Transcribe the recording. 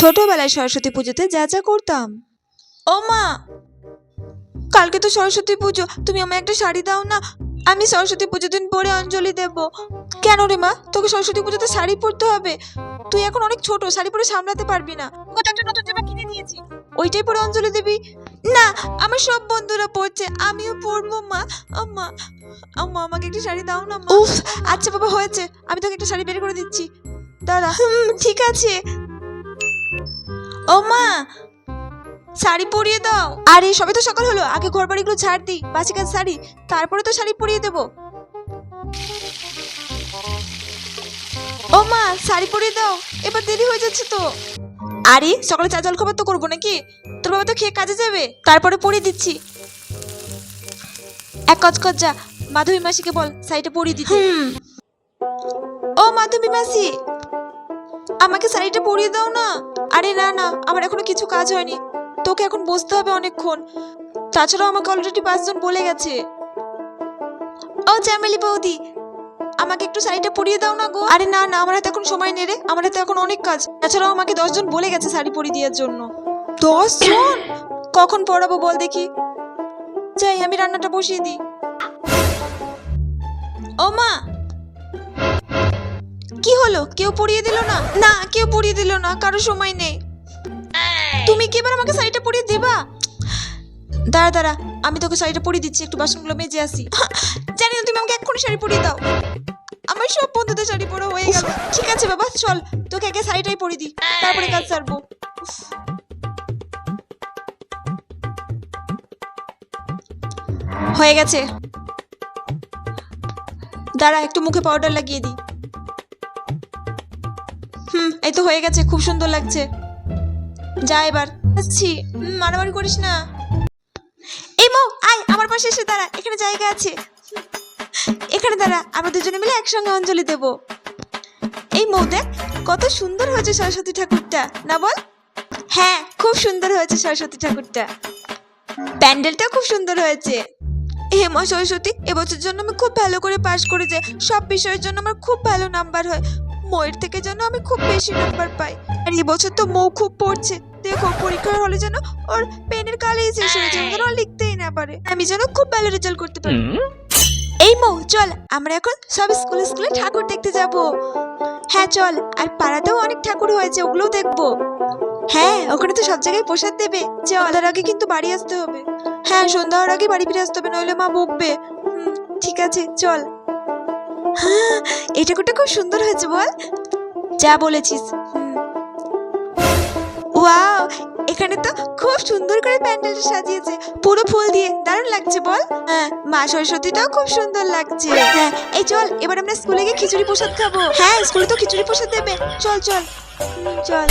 ছোটবেলায় সরস্বতী পুজোতে যা যা করতাম। ও মা কালকে তো সরস্বতী পুজো তুমি আমায় একটা শাড়ি দাও না আমি সরস্বতী পুজো দিন পরে অঞ্জলি দেব। কেন রে মা? তোকে সরস্বতী পুজোতে শাড়ি পরতে হবে? তুই এখন অনেক ছোট শাড়ি পরে সামলাতে পারবি না। কত একটা নতুন জামা কিনে দিয়েছি ওইটাই পরে অঞ্জলি দিবি? না আমার সব বন্ধুরা পড়ছে আমিও পরবো মা। আম্মা আম্মা আমাকে একটা শাড়ি দাও না উফ। আচ্ছা বাবা হয়েছে আমি তোকে একটা শাড়ি বের করে দিচ্ছি। দাদা হুম ঠিক আছে। ও মা শাড়ি পরিয়ে দাও। আরে সবে তো সকাল হলো আগে ঘর বাড়িগুলো ঝাড় দিই বাসি কাজ শাড়ি তারপরে তো শাড়ি পরিয়ে দেবো। ও মা শাড়ি পরিয়ে দাও এবার দেরি হয়ে যাচ্ছে তো। আরে সকালে চা জল খাবার তো করব নাকি? তোর বাবা তো খেয়ে কাজে যাবে তারপরে পরিয়ে দিচ্ছি। এক কাজ কর যা মাধবী মাসিকে বল শাড়িটা পরিয়ে দিতে। ও মাধবী মাসি আমাকে শাড়িটা পরিয়ে দাও না। আরে না না, আমার এখনও কিছু কাজ হয়নি। তোকে এখন বসতে হবে অনেকক্ষণ। তাছাড়াও আমাকে অলরেডি পাঁচজন বলে গেছে। ও চ্যামেলি বৌদি, আমাকে একটু শাড়িটা পরিয়ে দাও না গো। আরে না না, আমার হাতে এখন সময় নেই রে। আমার হাতে এখন অনেক কাজ। তাছাড়াও আমাকে দশজন বলে গেছে শাড়ি পরিয়ে দেওয়ার জন্য। দশজন? কখন পড়াবো বল দেখি। যাই, আমি রান্নাটা বসিয়ে দিই। ও মা কেউ পরিয়ে দিল না? না কেউ পরিয়ে দিল না কারও সময় নেই। তুমি কি এবার আমাকে শাড়িটা পরিয়ে দেবা? দাঁড়া দাঁড়া আমি তোকে শাড়িটা পরিয়ে দিচ্ছি একটু বাসনগুলো মেজে আসি। জানি না তুমি আমাকে এক্ষুনি শাড়ি পরিয়ে দাও। আমার সব বন্ধুদের শাড়ি পরা হয়ে গেল। ঠিক আছে বাবা চল তোকে আগে শাড়িটাই পরিয়ে দিই। তারপরে কাজ সারবো। হয়ে গেছে। দাঁড়া একটু মুখে পাউডার লাগিয়ে দিই। হুম, এই তো হয়ে গেছে, খুব সুন্দর লাগছে। যা এবার। আসছি মারামারি করিস না। এই মৌ, আয়, আমার পাশে এসে দাঁড়া, এখানে জায়গা আছে। এখানে দাঁড়া, আমরা দুজনে মিলে একসঙ্গে অঞ্জলি দেব। এই মৌ, দেখ, কত সুন্দর হয়েছে সরস্বতী ঠাকুরটা, না বল? হ্যাঁ খুব সুন্দর হয়েছে সরস্বতী ঠাকুরটা। প্যান্ডেলটাও খুব সুন্দর হয়েছে। হে মা সরস্বতী, এবছর জন্য আমি খুব ভালো করে পাশ করে যাই সব বিষয়ের জন্য আমার খুব ভালো নাম্বার হয়। ময়ের থেকে যেন আমি খুব বেশি নাম্বার পাই। আর এবছর তো মৌ খুব পড়ছে। দেখো পরীক্ষার হলে যেন ওর পেনের কালেই শেষ হয়ে যাবে যেন লিখতেই না পারে। আমি যেন খুব ভালো রেজাল্ট করতে পারি। এই মৌ চল আমরা এখন সব স্কুলে স্কুলে ঠাকুর দেখতে যাব। হ্যাঁ চল আর পাড়াতেও অনেক ঠাকুর হয়েছে ওগুলোও দেখব। হ্যাঁ ওখানে তো সব জায়গায় প্রসাদ দেবে। যে তার আগে কিন্তু বাড়ি আসতে হবে। হ্যাঁ সন্ধ্যা হওয়ার আগে বাড়ি ফিরে আসতে হবে নইলে মা বকবে। হুম, ঠিক আছে চল। হ্যাঁ এই ঠাকুরটা খুব সুন্দর হয়েছে বল? যা বলেছিস। ওয়াও, এখানে তো খুব সুন্দর করে প্যান্ডেলটা সাজিয়েছে। পুরো ফুল দিয়ে, দারুণ লাগছে বল? হ্যাঁ মা সরস্বতীটাও খুব সুন্দর লাগছে। হ্যাঁ এই চল, এবার আমরা স্কুলে গিয়ে খিচুড়ি প্রসাদ খাব। হ্যাঁ স্কুলে তো খিচুড়ি প্রসাদ দেবে। চল চল। চল।